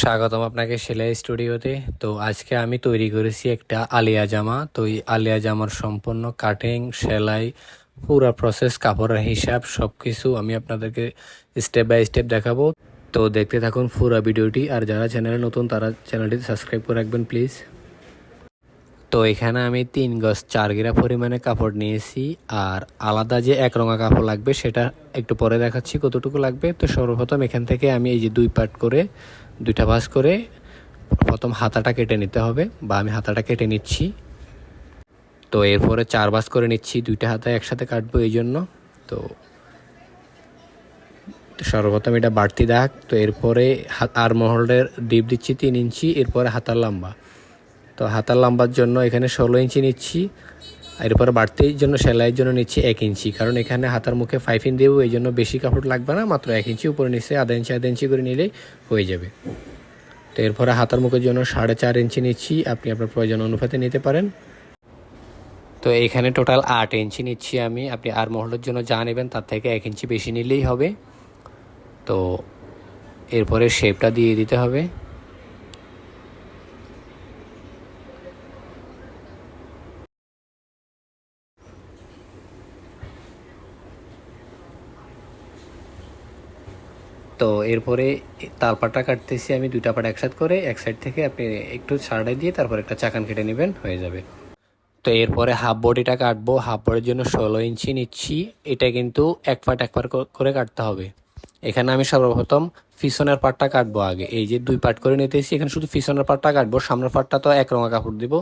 স্বাগতম আপনাকে সেলাই স্টুডিওতে। তো আজকে আমি তৈরি করেছি একটা আলিয়া জামা। তো এই আলিয়া জামার সম্পূর্ণ কাটিং, সেলাই, পুরো প্রসেস কাপড়ের হিসাব সব কিছু আমি আপনাদেরকে স্টেপ বাই স্টেপ দেখাবো। তো দেখতে থাকুন পুরো ভিডিওটি। আর যারা চ্যানেলে নতুন, তারা চ্যানেলটি সাবস্ক্রাইব করে রাখবেন প্লিজ তো এখানে আমি তিন গজ চার গিরা পরিমাণে কাপড় নিয়েছি। আর আলাদা যে এক রঙা কাপড় লাগবে, সেটা একটু পরে দেখাচ্ছি কতটুকু লাগবে। তো সর্বপ্রথম এখান থেকে আমি এই যে দুই পার্ট করে দুইটা ভাঁজ করে প্রথম হাতাটা কেটে নিতে হবে, বা আমি হাতাটা কেটে নিচ্ছি। তো এরপরে চার ভাঁজ করে নিচ্ছি, দুইটা হাতা একসাথে কাটবো এই জন্য। তো সর্বপ্রথম এটা বাড়তি দাগ, তো এরপরে আর মহলের ডিপ দিচ্ছি তিন ইঞ্চি, এরপরে হাতার লম্বা। তো হাতার লম্বার জন্য এখানে ষোলো ইঞ্চি নিচ্ছি এরপরে বাড়তির জন্য সেলাইয়ের জন্য নিচ্ছি এক ইঞ্চি। কারণ এখানে হাতার মুখে ফাইভ ইঞ্চি দেবো এই জন্য বেশি কাপড় লাগবে না, মাত্র এক ইঞ্চি উপরে নিচ্ছে, আধা ইঞ্চি আধা ইঞ্চি করে নিলেই হয়ে যাবে। তো এরপরে হাতার মুখের জন্য সাড়ে চার ইঞ্চি নিচ্ছি, আপনি আপনার প্রয়োজন অনুপাতে নিতে পারেন। তো এখানে টোটাল আট ইঞ্চি নিচ্ছি আমি, আপনি আর মহলের জন্য যা নেবেন তার থেকে এক ইঞ্চি বেশি নিলেই হবে। তো এরপরে শেপটা দিয়ে দিতে হবে। তো এরপরে তালপাটা কাটতেছি আমি, দুইটা পাটা একসাথ করে, এক সাইড থেকে আপনি একটু ছাড়াই দিয়ে তারপর একটা চাকান কেটে নেবেন, হয়ে যাবে। তো এরপরে হাফ বডিটা কাটবো হাফ বডির জন্য ষোলো ইঞ্চি নিচ্ছি, এটা কিন্তু এক পাট এক পাট করে কাটতে হবে। এখানে আমি সর্বপ্রথম পিছনের পাটটা কাটবো আগে, এই যে দুই পাট করে নিতেছি, এখানে শুধু পিছনের পাটটা কাটবো, সামনের পাটটা তো এক রঙা কাপড় দিব,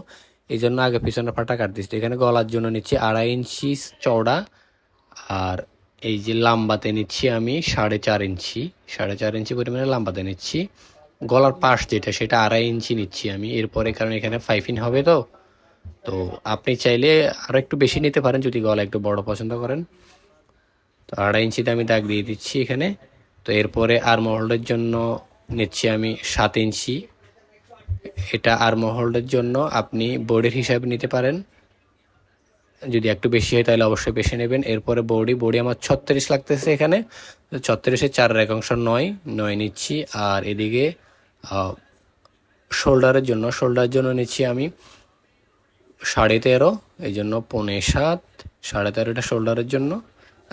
এই জন্য আগে পিছনের পাটটা কাটতেছি। এখানে গলার জন্য নিচ্ছি আড়াই ইঞ্চি চওড়া আর এই যে লাম্বাতে নিচ্ছি আমি সাড়ে চার ইঞ্চি, সাড়ে চার ইঞ্চি পরিমাণে লাম্বাতে নিচ্ছি। গলার পাশ যেটা, সেটা আড়াই ইঞ্চি নিচ্ছি আমি। এরপরে কারণ এখানে ফাইভ ইন হবে তো। তো আপনি চাইলে আরও একটু বেশি নিতে পারেন যদি গলা একটু বড় পছন্দ করেন। তো আড়াই ইঞ্চিতে আমি দাগ দিয়ে দিচ্ছি এখানে। তো এরপরে আর মহলের জন্য নিচ্ছি আমি সাত ইঞ্চি। এটা আর মহলের জন্য আপনি বোর্ডের হিসাবে নিতে পারেন। যদি একটু বেশি হয়, তাহলে অবশ্যই বেশি নেবেন। এরপরে বডি বডি আমার ছত্রিশ লাগতেছে এখানে। ছত্রিশে চার একাংশ নয় নয় নিচ্ছি। আর এদিকে শোল্ডারের জন্য শোল্ডারের জন্য নিচ্ছি আমি সাড়ে তেরো, এই জন্য পৌনে সাত, সাড়ে তেরোটা শোল্ডারের জন্য।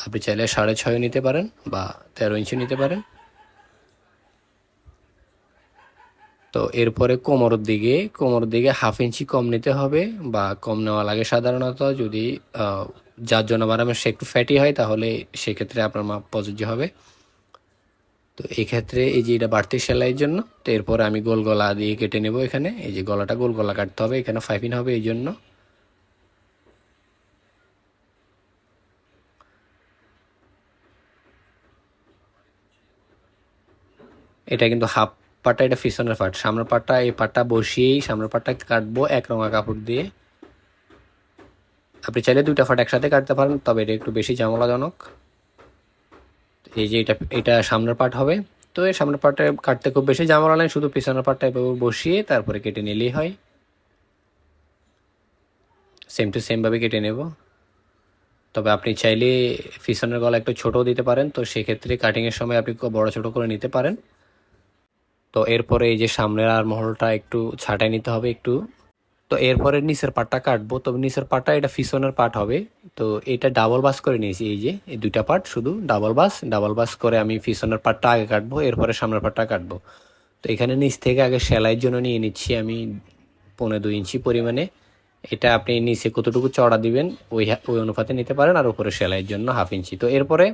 আপনি চাইলে সাড়ে ছয় নিতে পারেন বা তেরো ইঞ্চি নিতে পারেন। তো এরপরে কোমরের দিকে কোমরের দিকে হাফ ইঞ্চি কম নিতে হবে বা কম নেওয়া লাগে সাধারণত যদি যার জন্য বানাবেন সে একটু ফ্যাটি হয় তাহলে সেক্ষেত্রে আপনার মাপ প্রযোজ্য হবে। তো এই ক্ষেত্রে এই যে এটা বাড়তি সেলাইয়ের জন্য, তো এরপরে আমি গোল গলা দিয়ে কেটে নেব এখানে। এই যে গলাটা গোল গলা কাটতে হবে, এখানে ফাইভ ইন হবে এই জন্য এটা কিন্তু হাফ পাটটা এটা পিছনের পাট। সামনের পাটটা এই পাটটা বসিয়েই সামনের পাটটা কাটবো এক রঙা কাপড় দিয়ে। আপনি চাইলে দুইটা ফাট একসাথে কাটতে পারেন, তবে এটা একটু বেশি ঝামেলাজনক। এই যে এটা এটা সামনের পাট হবে। তো এই সামনের পাটটা কাটতে খুব বেশি ঝামেলা নেই, শুধু পিছনের পাটটা এভাবে বসিয়ে তারপরে কেটে নিলেই হয়। সেম টু সেমভাবে কেটে নেব। তবে আপনি চাইলে পিছনের গলা একটু ছোটো দিতে পারেন, তো সেক্ষেত্রে কাটিংয়ের সময় আপনি বড় ছোটো করে নিতে পারেন। তো এরপরে এই যে সামনের আর মহলটা একটু ছাটাই নিতে হবে একটু। তো এরপরে নিচের পাটটা কাটবো। তবে নিচের পাটটা এটা ফিসনের পাট হবে। তো এটা ডাবল বাস করে নিয়েছি এই যে, এই দুইটা পাট শুধু ডাবল বাস ডাবল বাস করে আমি ফিসনের পাটটা আগে কাটবো, এরপরে সামনের পাটটা কাটবো। তো এখানে নিচ থেকে আগে সেলাইয়ের জন্য নিয়ে নিচ্ছি আমি পনেরো দুই ইঞ্চি পরিমাণে। এটা আপনি নিচে কতটুকু চড়া দিবেন, ওই ওই অনুপাতে নিতে পারেন, আর উপরে সেলাইয়ের জন্য হাফ ইঞ্চি। তো এরপরে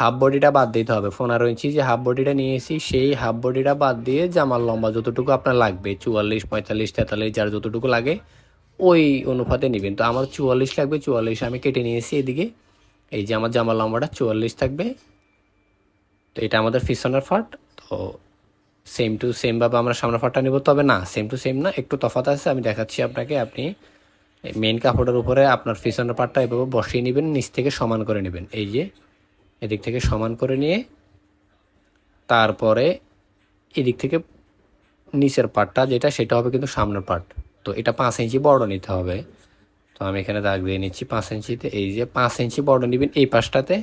হাফ বডিটা বাদ দিতে হবে। পনেরো ইঞ্চি যে হাফ বডিটা নিয়ে নিয়েছি সেই হাফ বডিটা বাদ দিয়ে জামার লম্বা যতটুকু আপনার লাগবে, চুয়াল্লিশ, পঁয়তাল্লিশ, তেতাল্লিশ, যার যতটুকু লাগে, ওই অনুপাতে নেবেন। তো আমার চুয়াল্লিশ লাগবে, চুয়াল্লিশ আমি কেটে নিয়েছি এদিকে। এই যে আমার জামার লম্বাটা চুয়াল্লিশ থাকবে। তো এটা আমাদের ফিসনের ফাট তো সেম টু সেমভাবে আমরা সামনের ফাটটা নেব। তবে না সেম টু সেম না, একটু তফাত আছে, আমি দেখাচ্ছি আপনাকে, আপনি মেন কাপড়ের উপরে আপনার ফিসনের পাটটা এভাবে বসিয়ে নেবেন, নিচ থেকে সমান করে নেবেন। এই যে এদিক থেকে সমান করে নিয়ে তারপরে এদিক থেকে নিচের পাটটা যেটা, সেটা হবে কিন্তু সামনের পাট। তো এটা পাঁচ ইঞ্চি বড় নিতে হবে। তো আমি এখানে দাগ দিয়ে নিচ্ছি পাঁচ ইঞ্চিতে। এই যে পাঁচ ইঞ্চি বড় নেবেন এই পাশটাতে।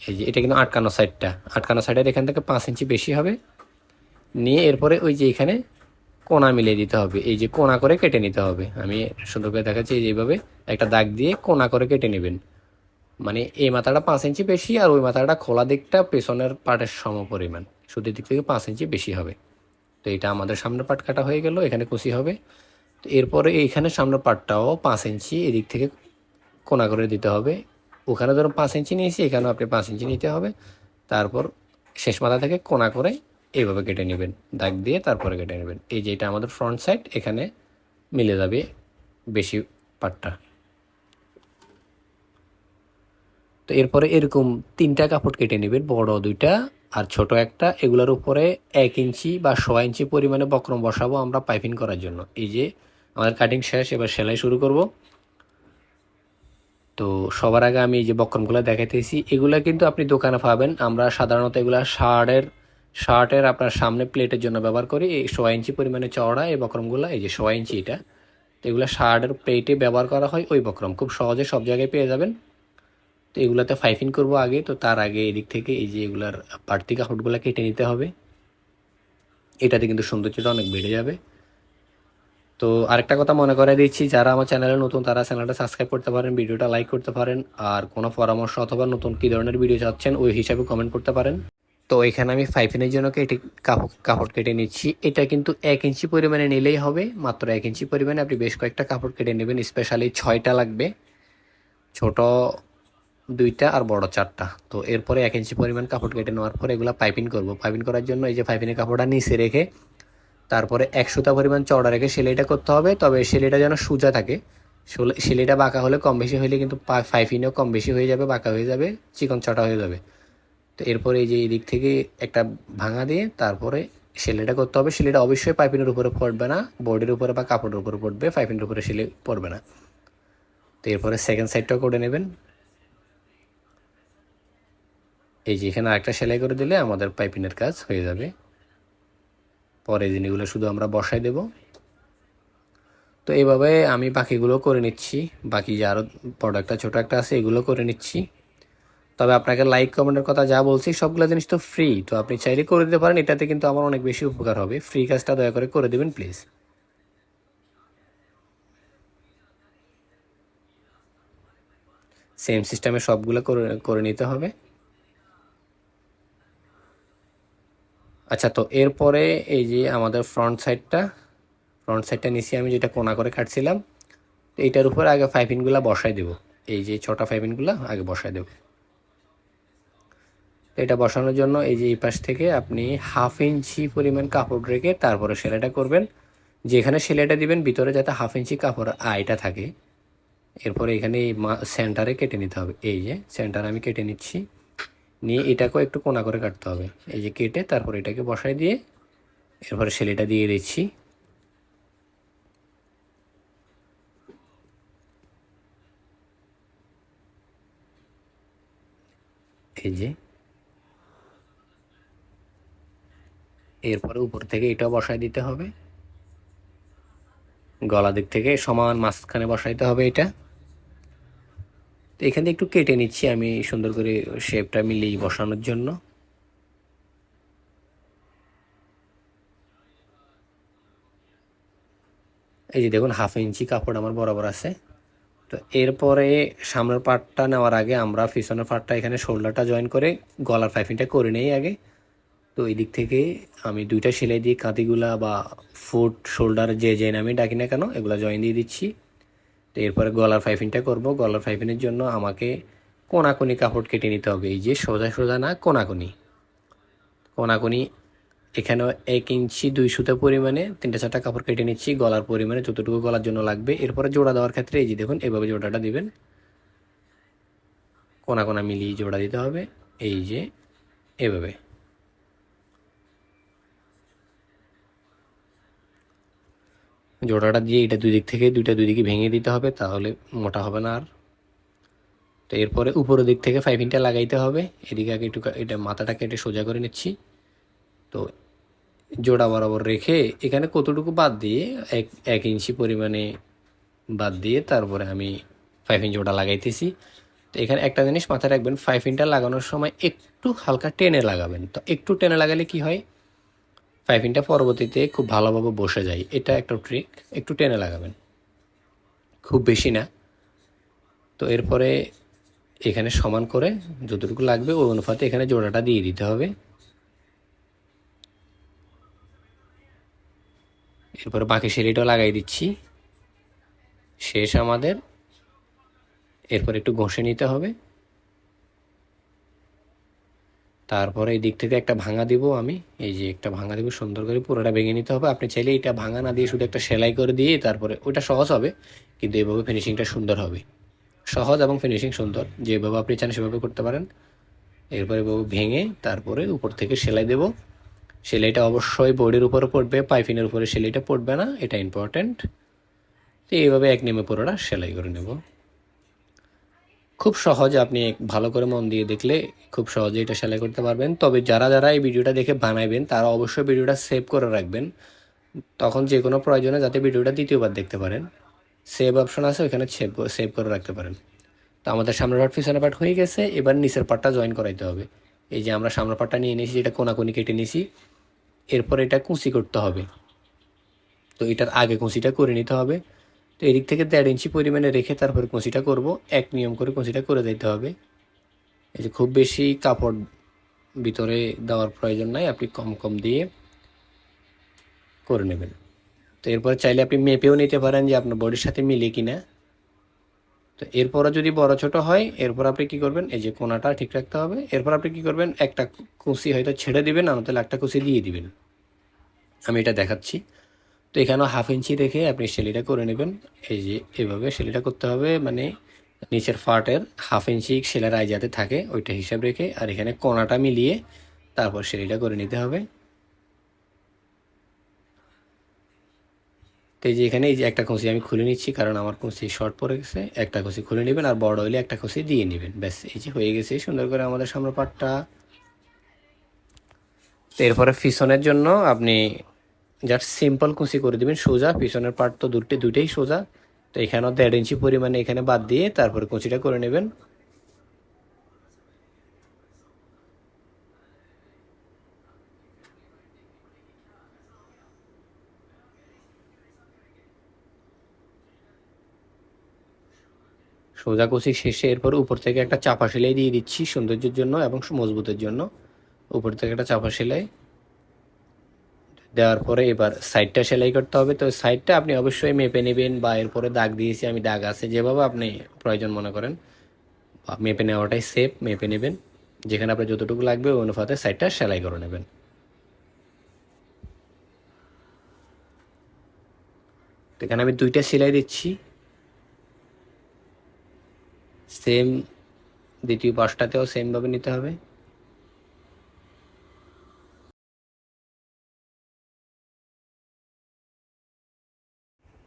এই যে এটা কিন্তু আটকানো সাইডটা। আটকানো সাইডের এখান থেকে পাঁচ ইঞ্চি বেশি হবে। নিয়ে এরপরে ওই যে এখানে কোনা মিলিয়ে দিতে হবে। এই যে কোনা করে কেটে নিতে হবে। আমি সুন্দর করে দেখাচ্ছি এইভাবে একটা দাগ দিয়ে কোনা করে কেটে নেবেন। মানে এই মাথাটা পাঁচ ইঞ্চি বেশি আর ওই মাথাটা খোলা দিকটা পেছনের পাটের সম পরিমাণ সুদের দিক থেকে পাঁচ ইঞ্চি বেশি হবে। তো এটা আমাদের সামনের পাট কাটা হয়ে গেল, এখানে কুচি হবে। তো এরপরে এইখানে সামনের পাটটাও পাঁচ ইঞ্চি এদিক থেকে কোনা করে দিতে হবে। ওখানে ধরুন পাঁচ ইঞ্চি নিয়েছি, এখানেও আপনি পাঁচ ইঞ্চি নিতে হবে। তারপর শেষ মাথা থেকে কোনা করে এইভাবে কেটে নেবেন। দাগ দিয়ে তারপরে কেটে নেবেন। এই যে এটা আমাদের ফ্রন্ট সাইড এখানে মিলে যাবে বেশি পাটটা। তো এরপরে এরকম তিনটা কাপড় কেটে নেবেন, বড় দুইটা আর ছোট একটা। এগুলোর উপরে এক ইঞ্চি বা সোয়া ইঞ্চি পরিমাণে বক্রম বসাবো আমরা পাইপিং করার জন্য। এই যে আমাদের কাটিং শেষ, এবার সেলাই শুরু করব। তো সবার আগে আমি এই যে বক্রমগুলো দেখাইতেছি, এগুলা কিন্তু আপনি দোকানে পাবেন। আমরা সাধারণত এগুলা শার্টের শার্টের আপনার সামনে প্লেটের জন্য ব্যবহার করি। এই সোয়া ইঞ্চি পরিমাণে চওড়া এই বক্রমগুলো, এই যে সোয়া ইঞ্চি এটা। তো এগুলো শার্টের প্লেটে ব্যবহার করা হয় ওই বক্রম। খুব সহজে সব জায়গায় পেয়ে যাবেন। তো এগুলাতে ফাইফিং করব আগে, তো তার আগে এদিক থেকে এই যে এগুলার বাড়তি কাপড়গুলো কেটে নিতে হবে। এটাতে কিন্তু সৌন্দর্যটা অনেক বেড়ে যাবে। তো আরেকটা কথা মনে করে দিচ্ছি, যারা আমার চ্যানেলে নতুন, তারা চ্যানেলটা সাবস্ক্রাইব করতে পারেন, ভিডিওটা লাইক করতে পারেন, আর কোনো পরামর্শ অথবা নতুন কী ধরনের ভিডিও চাচ্ছেন, ওই হিসাবে কমেন্ট করতে পারেন। তো এখানে আমি ফাইফিনের জন্য কেটে, কাপড় কাপড় কেটে নিচ্ছি। এটা কিন্তু এক ইঞ্চি পরিমাণে নিলেই হবে, মাত্র এক ইঞ্চি পরিমাণে আপনি বেশ কয়েকটা কাপড় কেটে নেবেন স্পেশালি ছয়টা লাগবে। ছোট দুইটা আর বড় চারটা। তো এরপরে এক ইঞ্চি পরিমাণ কাপড় কেটে নেওয়ার পরে এগুলো পাইপিং করব। পাইপিং করার জন্য এই যে পাইপিনের কাপড়টা নিচে রেখে, তারপরে এক সুতা পরিমাণ চওড়া রেখে সেলাইটা করতে হবে। তবে সেলাইটা যেন সোজা থাকে। সোলে- সেলাইটা বাঁকা হলে কম বেশি হলে কিন্তু ফাইফিনেও কম বেশি হয়ে যাবে, বাঁকা হয়ে যাবে, চিকন চটা হয়ে যাবে। তো এরপরে এই যে এই দিক থেকে একটা ভাঙা দিয়ে তারপরে সেলাইটা করতে হবে। সেলাইটা অবশ্যই পাইপিনের উপরে পড়বে না। বোর্ডের উপরে বা কাপড়ের উপরে পড়বে পাইপিনের উপরে সেলাই পড়বে না। তো এরপরে সেকেন্ড সাইডটাও করে নেবেন। এই যে এখানে আরেকটা সেলাই করে দিলে আমাদের পাইপিনের কাজ হয়ে যাবে। পরে জিনিসগুলো শুধু আমরা বসাই দেব। তো এইভাবে আমি বাকিগুলো করে নিচ্ছি। বাকি যে আরও প্রোডাক্টটা ছোটো একটা আছে, এগুলো করে নিচ্ছি। তবে আপনাকে লাইক কমেন্টের কথা যা বলছি, সবগুলো জিনিস তো ফ্রি তো আপনি চাইলে করে দিতে পারেন, এটাতে কিন্তু আমার অনেক বেশি উপকার হবে। ফ্রি কাজটা দয়া করে করে দেবেন প্লিজ সেম সিস্টেমে সবগুলো করে করে নিতে হবে। আচ্ছা তো এরপরে এই যে আমাদের ফ্রন্ট সাইডটা ফ্রন্ট সাইডটা নিচে আমি যেটা কোনা করে কাটছিলাম, তো এইটার উপর আগে ফাইভিনগুলো বসাই দেব। এই যে ছটা ফাইভিনগুলো আগে বসাই দেব। এটা বসানোর জন্য এই যে এই পাশ থেকে আপনি হাফ ইঞ্চি পরিমাণ কাপড় রেখে তারপরে সেলাইটা করবেন। যেখানে সেলাইটা দিবেন, ভিতরে যাতে হাফ ইঞ্চি কাপড় আয়টা থাকে। এরপরে এখানে সেন্টারে কেটে নিতে হবে। এই যে সেন্টার আমি কেটে নিচ্ছি। নিয়ে এটাকেও একটু কোনা করে কাটতে হবে। এই যে কেটে তারপর এটাকে বসাই দিয়ে এরপরে সেলাইটা দিয়ে দিচ্ছি। এই যে এরপরে উপর থেকে এটাও বসাই দিতে হবে। গলা দিক থেকে সমান মাঝখানে বসাইতে হবে এটা। তো এখান থেকে একটু কেটে নিচ্ছি আমি সুন্দর করে শেপটা মিলিয়ে বসানোর জন্য। এই যে দেখুন হাফ ইঞ্চি কাপড় আমার বরাবর আছে। তো এরপরে সামনের পার্টটা নেওয়ার আগে আমরা পিছনের পার্টটা এখানে শোল্ডারটা জয়েন করে গলার পাইপিংটা করে নেই আগে। তো এই দিক থেকে আমি দুইটা সেলাই দিয়ে কাঁতিগুলা বা ফুট শোল্ডার যে যে আমি ডাকি না কেন, এগুলো জয়েন দিয়ে দিচ্ছি। তো এরপরে গলার পাইপিংটা করব। গলার পাইপিংয়ের জন্য আমাকে কোনাকুনি কাপড় কেটে নিতে হবে। এই যে সোজা সোজা না, কোনাকুনি। কোনাকুনি এখানেও এক ইঞ্চি দুই সুতো পরিমাণে তিনটা চারটা কাপড় কেটে নিচ্ছি। গলার পরিমাণে যতটুকু গলার জন্য লাগবে। এরপরে জোড়া দেওয়ার ক্ষেত্রে এই যে দেখুন, এভাবে জোড়াটা দিবেন। কোনা কোনা মিলিয়ে জোড়া দিতে হবে। এই যে এভাবে। জোড়াটা দিয়ে এটা দুই দিক থেকে দুইটা দুই দিকে ভেঙে দিতে হবে, তাহলে মোটা হবে না আর। তো এরপরে উপরের দিক থেকে ফাইভিংটা লাগাইতে হবে। এদিকে আগে একটু এটা মাথাটা কেটে সোজা করে নিচ্ছি। তো জোড়া বরাবর রেখে এখানে কতটুকু বাদ দিয়ে, এক এক ইঞ্চি পরিমাণে বাদ দিয়ে তারপরে আমি ফাইভ ইঞ্চ জোড়া লাগাইতেছি। তো এখানে একটা জিনিস মাথায় রাখবেন ফাইভ ইনটা লাগানোর সময় একটু হালকা টেনে লাগাবেন। তো একটু টেনে লাগালে কি হয় পাইপিংটা পরবর্তীতে খুব ভালোভাবে বসে যায়। এটা একটা ট্রিক একটু টেনে লাগাবেন। খুব বেশি না। তো এরপরে এখানে সমান করে যতটুকু লাগবে ওই অনুপাতে এখানে জোড়াটা দিয়ে দিতে হবে। এরপরে বাকি সেলিটাও লাগাই দিচ্ছি। শেষ আমাদের। এরপর একটু ঘষে নিতে হবে। তারপরে এই দিক থেকে একটা ভাঙা দিব আমি। এই যে একটা ভাঙা দিব, সুন্দর করে পুরোটা ভেঙে নিতে হবে। আপনি চাইলে এটা ভাঙা না দিয়ে শুধু একটা সেলাই করে দিয়ে তারপরে ওটা সহজ হবে, কিন্তু এইভাবে ফিনিশিংটা সুন্দর হবে। সহজ এবং ফিনিশিং সুন্দর। যেভাবে আপনি চান সেভাবে করতে পারেন। এরপরে এভাবে ভেঙে তারপরে উপর থেকে সেলাই দেব। সেলাইটা অবশ্যই বোর্ডের উপরে পড়বে, পাইপিনের উপরে সেলাইটা পড়বে না, এটা ইম্পর্ট্যান্ট তো এইভাবে এক নেমে পুরোটা সেলাই করে নেব। খুব সহজ আপনি ভালো করে মন দিয়ে দেখলে খুব সহজে এটা সেলাই করতে পারবেন। তবে যারা যারা এই ভিডিওটা দেখে বানাইবেন, তারা অবশ্যই ভিডিওটা সেভ করে রাখবেন। তখন যে কোনো প্রয়োজনে যাতে ভিডিওটা দ্বিতীয়বার দেখতে পারেন। সেভ অপশন আছে, ওইখানে সেভ সেভ করে রাখতে পারেন। তো আমাদের সামনের পার্ট, পিছনের পার্ট হয়ে গেছে। এবার নিচের পার্টটা জয়েন করাইতে হবে। এই যে আমরা সামনের পার্টটা নিয়ে নিয়েছি, যেটা কোনাকুনি কেটে নিয়েছি, এরপর এটা কুচি করতে হবে। তো এটার আগে কুচিটা করে নিতে হবে। তো এদিক থেকে দেড় ইঞ্চি পরিমাণে রেখে তারপরে কুচিটা করব। এক নিয়ম করে কুচিটা করে দিতে হবে। এই যে খুব বেশি কাপড় ভিতরে দেওয়ার প্রয়োজন নাই, আপনি কম কম দিয়ে করে নেবেন। তো এরপর চাইলে আপনি মেপেও নিতে পারেন যে আপনার বডির সাথে মিলে কিনা। তো এরপরও যদি বড় ছোট হয়, এরপর আপনি কি করবেন? এই যে কোনাটা ঠিক রাখতে হবে। এরপর আপনি কি করবেন? একটা কুচি হয়তো ছেড়ে দিবেন না তাহলে একটা কুচি দিয়ে দিবেন। আমি এটা দেখাচ্ছি। তো এখানেও হাফ ইঞ্চি রেখে আপনি সেলিটা করে নেবেন। এই যে এভাবে সেলিটা করতে হবে মানে নিচের ফার্টের হাফ ইঞ্চি সেলের আয় যাতে থাকে, ওইটা হিসাব রেখে আর এখানে কোনাটা মিলিয়ে তারপর সেলিটা করে নিতে হবে। তো এই যে এখানে এই যে একটা কুচি আমি খুলে নিচ্ছি, কারণ আমার কুচি শর্ট পড়ে গেছে। একটা কুচি খুলে নেবেন আর বড় হইলে একটা কুচি দিয়ে নেবেন। ব্যাস, এই যে হয়ে গেছে সুন্দর করে আমাদের সামনে পাটটা। এরপরে পিছনের জন্য আপনি জাস্ট সিম্পল কুচি করে দিবেন, সোজা। পিছনের পার্ট তো দুটি, দুইটাই সোজা। তো এখানেও দেড় ইঞ্চি পরিমাণে এখানে বাদ দিয়ে তারপরে কুচিটা করে নেবেন। সোজা কুচি শেষে এরপর উপর থেকে একটা চাপা সেলাই দিয়ে দিচ্ছি সৌন্দর্যের জন্য এবং মজবুতের জন্য। উপর থেকে একটা চাপা সেলাই। দেওয়ার পরে এবার সাইডটা সেলাই করতে হবে। তো সাইডটা আপনি অবশ্যই মেপে নেবেন বা এরপরে দাগ দিয়েছি, আমি দাগ আছে, যেভাবে আপনি প্রয়োজন মনে করেন। মেপে নেওয়াটাই সেফ মেপে নেবেন। যেখানে আপনার যতটুকু লাগবে, ওই অনুপাতে সাইডটা সেলাই করে নেবেন। তো এখানে আমি দুইটা সেলাই দিচ্ছি। সেম দ্বিতীয় পাশটাতেও সেমভাবে নিতে হবে।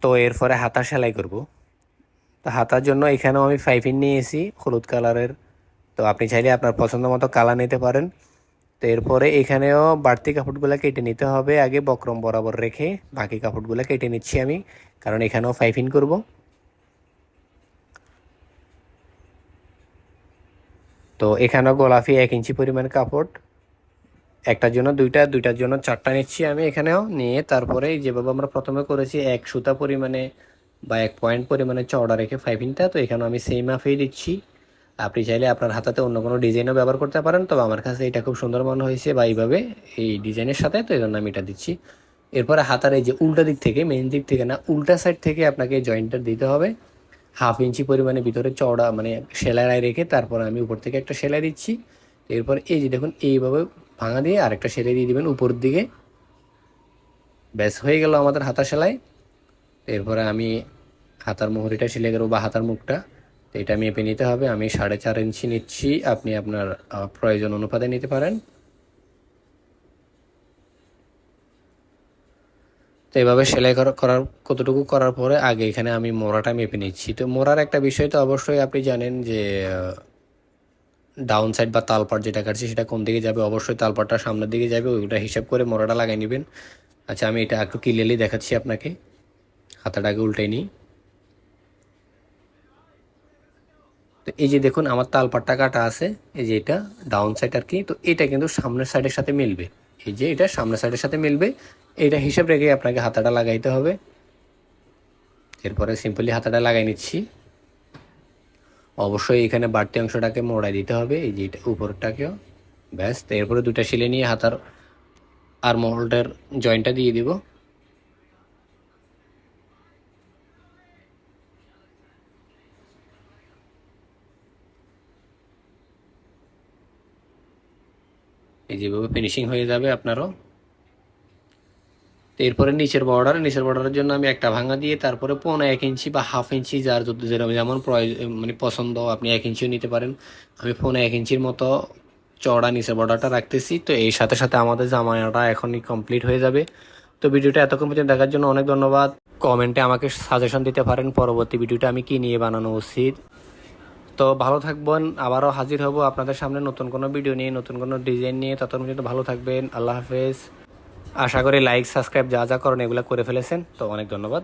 তো এরপরে হাতা সেলাই করব। তো হাতার জন্য এখানেও আমি ফাইভিন নিয়েছি, হলুদ কালারের। তো আপনি চাইলে আপনার পছন্দ মতো কালার নিতে পারেন। তো এরপরে এখানেও বাড়তি কাপড়গুলো কেটে নিতে হবে, আগে বক্রম বরাবর রেখে বাকি কাপড়গুলো কেটে নিচ্ছি আমি, কারণ এখানেও ফাইভিন করব। তো এখানেও গোলাপি এক ইঞ্চি পরিমাণ কাপড়। একটার জন্য দুইটা, দুইটার জন্য চারটা নিচ্ছি আমি এখানেও। নিয়ে তারপরে যেভাবে আমরা প্রথমে করেছি এক সুতা পরিমাণে বা এক পয়েন্ট পরিমাণে চওড়া রেখে ফাইভিনটা তো এখানে আমি সেম মাফেই দিচ্ছি। আপনি চাইলে আপনার হাতাতে অন্য কোনো ডিজাইনও ব্যবহার করতে পারেন, তবে আমার কাছে এটা খুব সুন্দর মনে হয়েছে বা এইভাবে এই ডিজাইনের সাথে, তো এই জন্য আমি এটা দিচ্ছি। এরপরে হাতার এই যে উল্টা দিক থেকে মেন দিক থেকে না, উল্টা সাইড থেকে আপনাকে জয়েন্টটা দিতে হবে। হাফ ইঞ্চি পরিমাণে ভিতরে চওড়া মানে সেলাই রেখে তারপর আমি উপর থেকে একটা সেলাই দিচ্ছি। এরপর এই যে দেখুন, এইভাবে ভাঙা দিয়ে আরেকটা সেলাই দিয়ে দিবেন উপর দিকে। ব্যাস, হয়ে গেল আমাদের হাতা সেলাই। এরপরে আমি হাতার মোহরিটা সেলাই করব বা হাতার মুখটা। তো এটা মেপে নিতে হবে। আমি সাড়ে চার ইঞ্চি নিচ্ছি। আপনি আপনার প্রয়োজন অনুপাতে নিতে পারেন। তো এভাবে সেলাই করার, কতটুকু করার পরে আগে এখানে আমি মোড়াটা মেপে নিচ্ছি। তো মোড়ার একটা বিষয় তো অবশ্যই আপনি জানেন যে ডাউন সাইড বা তালপাট যেটা কাটছি সেটা কোন দিকে যাবে? অবশ্যই তালপাটটা সামনের দিকে যাবে, ওইটা হিসাব করে মোড়াটা লাগাই নেবেন। আচ্ছা আমি এটা একটু ক্লিয়ারলি দেখাচ্ছি আপনাকে। হাতাটাকে উল্টাই নিই। তো এই যে দেখুন, আমার তালপাটটা কাটা আছে, এই যে এটা ডাউন সাইড আর কি, তো এটা কিন্তু সামনের সাইডের সাথে মিলবে। এই যে এটা সামনের সাইডের সাথে মিলবে, এইটা হিসাব রেখে আপনাকে হাতাটা লাগাইতে হবে। এরপরে সিম্পলি হাতাটা লাগাই নিচ্ছি। অবশ্যই এখানে বাড়তি অংশটাকে মোড়াই দিতে হবে, এই যে উপরটাকেও। ব্যাস এরপরে দুটা শিলে নিয়ে হাতার আর মোল্ডের জয়েন্টটা দিয়ে দিব। এই যেভাবে ফিনিশিং হয়ে যাবে আপনারও। এরপরে নিচের বর্ডার নিচের বর্ডারের জন্য আমি একটা ভাঙা দিয়ে তারপরে পৌনে এক ইঞ্চি বা হাফ ইঞ্চি যার যেরকম যেমন মানে পছন্দ, আপনি এক ইঞ্চিও নিতে পারেন। আমি পৌনে এক ইঞ্চির মতো চওড়া নিচের বর্ডারটা রাখতেছি। তো এই সাথে সাথে আমাদের জামাটা এখনই কমপ্লিট হয়ে যাবে। তো ভিডিওটা এতক্ষণ পর্যন্ত দেখার জন্য অনেক ধন্যবাদ। কমেন্টে আমাকে সাজেশন দিতে পারেন, পরবর্তী ভিডিওটা আমি কি নিয়ে বানানো উচিত। তো ভালো থাকবেন, আবারও হাজির হব আপনাদের সামনে নতুন কোনো ভিডিও নিয়ে, নতুন কোনো ডিজাইন নিয়ে। ততক্ষণ পর্যন্ত ভালো থাকবেন, আল্লাহ হাফেজ। আশা করি লাইক সাবস্ক্রাইব যা যা করেন এগুলো করে ফেলেছেন। তো অনেক ধন্যবাদ।